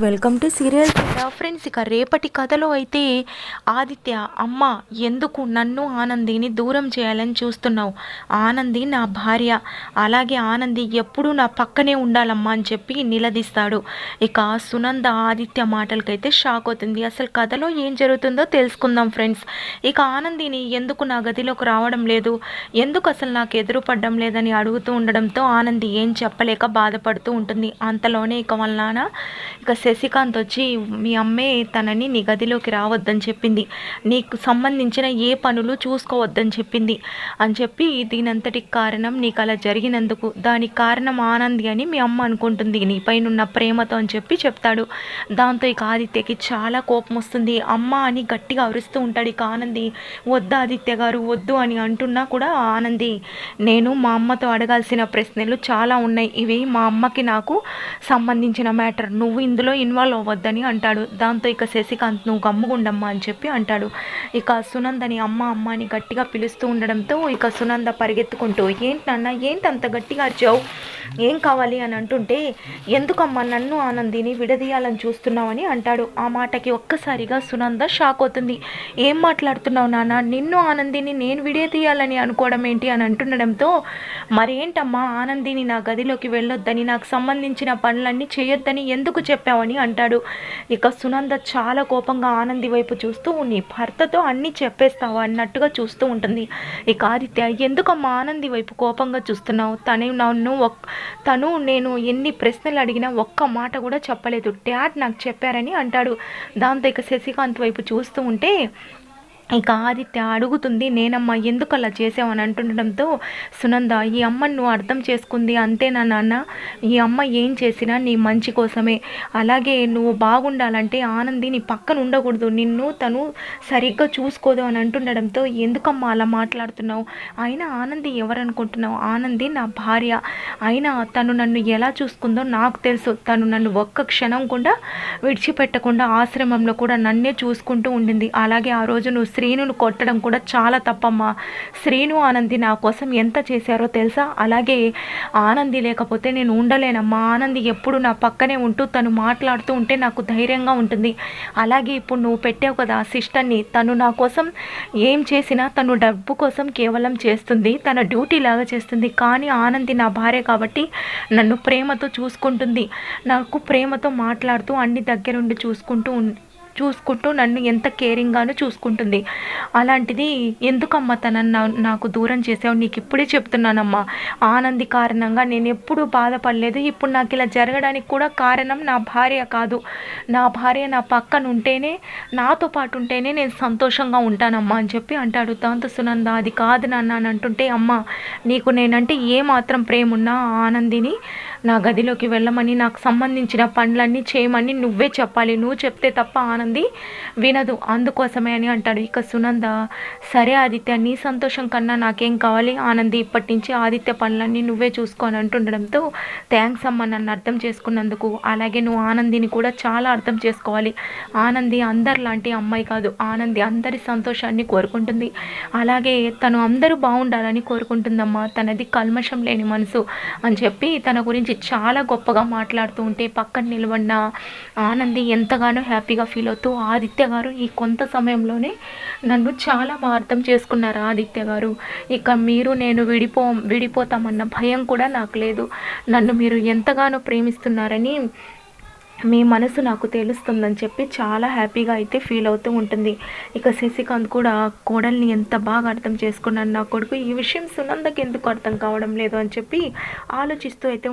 Welcome to serial friends ఇక రేపటి కథలో అయితే ఆదిత్య అమ్మ ఎందుకు నన్ను ఆనందిని దూరం చేయాలని చూస్తున్నావు? ఆనంది నా భార్య. అలాగే ఆనంది ఎప్పుడూ నా పక్కనే ఉండాలమ్మా అని చెప్పి నిలదీస్తాడు. ఇక సునంద ఆదిత్య మాటలకైతే షాక్ అవుతుంది. అసలు కథలో ఏం జరుగుతుందో తెలుసుకుందాం ఫ్రెండ్స్ ఇక ఆనందిని ఎందుకు నా గదిలోకి రావడం లేదు? ఎందుకు అసలు నాకు ఎదురు పడడం లేదని అడుగుతూ ఉండడంతో ఆనంది ఏం చెప్పలేక బాధపడుతూ ఉంటుంది. అంతలోనే ఇక వాళ్ళ నాన్న ఇక శశికాంత్ వచ్చి మీ అమ్మే తనని నీ గదిలోకి రావద్దని చెప్పింది. నీకు సంబంధించిన ఏ పనులు చూసుకోవద్దని చెప్పింది. అని చెప్పి దీనంతటికి కారణం నీకు అలా జరిగినందుకు. దానికి కారణం ఆనంది అని మీ అమ్మ అనుకుంటుంది. నీపైనున్న ప్రేమతో అని చెప్పి చెప్తాడు. దాంతో ఇక ఆదిత్యకి చాలా కోపం వస్తుంది. అమ్మ అని గట్టిగా అరుస్తూ ఉంటాడు ఇక ఆనంది. వద్దు ఆదిత్య గారు వద్దు అని అంటున్నా కూడా ఆనంది. నేను మా అమ్మతో అడగాల్సిన ప్రశ్నలు చాలా ఉన్నాయి. ఇవి మా అమ్మకి నాకు సంబంధించిన మ్యాటర్. నువ్వు ఇందులో ఇన్వాల్వ్ అవ్వద్దని అంటాడు. దాంతో ఇక శశికాంత్ నువ్వు గమ్ముగుండమ్మా అని చెప్పి అంటాడు. ఇక సునందని అమ్మ అమ్మ అని గట్టిగా పిలుస్తూ ఉండడంతో ఇక సునంద పరిగెత్తుకుంటూ ఏంటి నాన్న ఏంటి అంత గట్టిగా అరిచావు? ఏం కావాలి? అని అంటుంటే ఎందుకమ్మా నన్ను ఆనందిని విడదీయాలని చూస్తున్నావని అంటాడు. ఆ మాటకి ఒక్కసారిగా సునంద షాక్ అవుతుంది. ఏం మాట్లాడుతున్నావు నాన్న? నిన్ను ఆనందిని నేను విడదీయాలని అనుకోవడం ఏంటి? అని అంటుండడంతో మరేంటమ్మా? ఆనందిని నా గదిలోకి వెళ్ళొద్దని నాకు సంబంధించిన పనులన్నీ చేయొద్దని ఎందుకు చెప్పావు? అని అంటాడు. ఇక సునంద చాలా కోపంగా ఆనంది వైపు చూస్తూ నీ భర్తతో అన్నీ చెప్పేస్తావా అన్నట్టుగా చూస్తూ ఉంటుంది. ఇక ఆదిత్య ఎందుకమ్మా ఆనంది వైపు కోపంగా చూస్తున్నావు? తనే నన్ను ఒక్ తను నేను ఎన్ని ప్రశ్నలు అడిగినా ఒక్క మాట కూడా చెప్పలేదు. డాడ్ నాకు చెప్పారని అంటాడు. దాంతో ఇక శశికాంత్ వైపు చూస్తూ ఉంటే ఇక ఆదిత్య అడుగుతుంది నేనమ్మా ఎందుకు అలా చేసావని అంటుండడంతో సునంద ఈ అమ్మను నువ్వు అర్థం చేసుకుంది అంతేనా నాన్న? ఈ అమ్మ ఏం చేసినా నీ మంచి కోసమే. అలాగే నువ్వు బాగుండాలంటే ఆనంది నీ పక్కన ఉండకూడదు. నిన్ను తను సరిగ్గా చూసుకోదు అని అంటుండడంతో ఎందుకమ్మా అలా మాట్లాడుతున్నావు? అయినా ఆనంది ఎవరనుకుంటున్నావు? ఆనంది నా భార్య. అయినా తను నన్ను ఎలా చూసుకుందో నాకు తెలుసు. తను నన్ను ఒక్క క్షణం కూడా విడిచిపెట్టకుండా ఆశ్రమంలో కూడా నన్నే చూసుకుంటూ ఉండింది. అలాగే ఆ రోజు నువ్వు శ్రీనును కొట్టడం కూడా చాలా తప్పమ్మా. శ్రీను ఆనంది నా కోసం ఎంత చేశారో తెలుసా? అలాగే ఆనంది లేకపోతే నేను ఉండలేనమ్మా. ఆనంది ఎప్పుడు నా పక్కనే ఉంటూ తను మాట్లాడుతూ ఉంటే నాకు ధైర్యంగా ఉంటుంది. అలాగే ఇప్పుడు నువ్వు పెట్టావు కదా సిస్టర్ని. తను నా కోసం ఏం చేసినా తను డబ్బు కోసం కేవలం చేస్తుంది. తన డ్యూటీ లాగా చేస్తుంది. కానీ ఆనంది నా భార్య కాబట్టి నన్ను ప్రేమతో చూసుకుంటుంది. నాకు ప్రేమతో మాట్లాడుతూ అన్ని దగ్గరుండి చూసుకుంటూ ఉం- చూసుకుంటూ నన్ను ఎంత కేరింగ్గానూ చూసుకుంటుంది. అలాంటిది ఎందుకమ్మా తనని నాకు దూరం చేసావు? నీకు ఇప్పుడే చెప్తున్నానమ్మా. ఆనంది కారణంగా నేను ఎప్పుడూ బాధపడలేదు. ఇప్పుడు నాకు ఇలా జరగడానికి కూడా కారణం నా భార్య కాదు. నా భార్య నా పక్కన ఉంటేనే నాతో పాటు ఉంటేనే నేను సంతోషంగా ఉంటానమ్మా అని చెప్పి అంటాడు దాంతో సునంద. అది కాదు నాన్న అని అంటుంటే అమ్మ నీకు నేనంటే ఏ మాత్రం ప్రేమ ఉన్నా ఆనందిని నా గదిలోకి వెళ్ళమని నాకు సంబంధించిన పనులన్నీ చేయమని నువ్వే చెప్పాలి. నువ్వు చెప్తే తప్ప ఆనంది వినదు. అందుకోసమే అని అంటాడు. ఇక సునంద సరే ఆదిత్య నీ సంతోషం కన్నా నాకేం కావాలి? ఆనంది ఇప్పటి నుంచి ఆదిత్య పనులన్నీ నువ్వే చూసుకొని అంటుండడంతో థ్యాంక్స్ అమ్మ నన్ను అర్థం చేసుకున్నందుకు. అలాగే నువ్వు ఆనందిని కూడా చాలా అర్థం చేసుకోవాలి. ఆనంది అందరిలాంటి అమ్మాయి కాదు. ఆనంది అందరి సంతోషాన్ని కోరుకుంటుంది. అలాగే తను అందరూ బాగుండాలని కోరుకుంటుందమ్మా. తనది కల్మషం లేని మనసు అని చెప్పి తన గురించి గురించి చాలా గొప్పగా మాట్లాడుతూ ఉంటే పక్కన నిలబడిన ఆనంది ఎంతగానో హ్యాపీగా ఫీల్ అవుతూ ఆదిత్య గారు ఈ కొంత సమయంలోనే నన్ను చాలా బాగా అర్థం చేసుకున్నారు ఆదిత్య గారు. ఇక మీరు నేను విడిపో విడిపోతామన్న భయం కూడా నాకు లేదు. నన్ను మీరు ఎంతగానో ప్రేమిస్తున్నారని మీ మనసు నాకు తెలుస్తుందని చెప్పి చాలా హ్యాపీగా అయితే ఫీల్ అవుతూ ఉంటుంది. ఇక శశికాంత్ కూడా కోడల్ని ఎంత బాగా అర్థం చేసుకున్నాను నా కొడుకు. ఈ విషయం సునందకి ఎందుకు అర్థం కావడం లేదు అని చెప్పి ఆలోచిస్తూ అయితే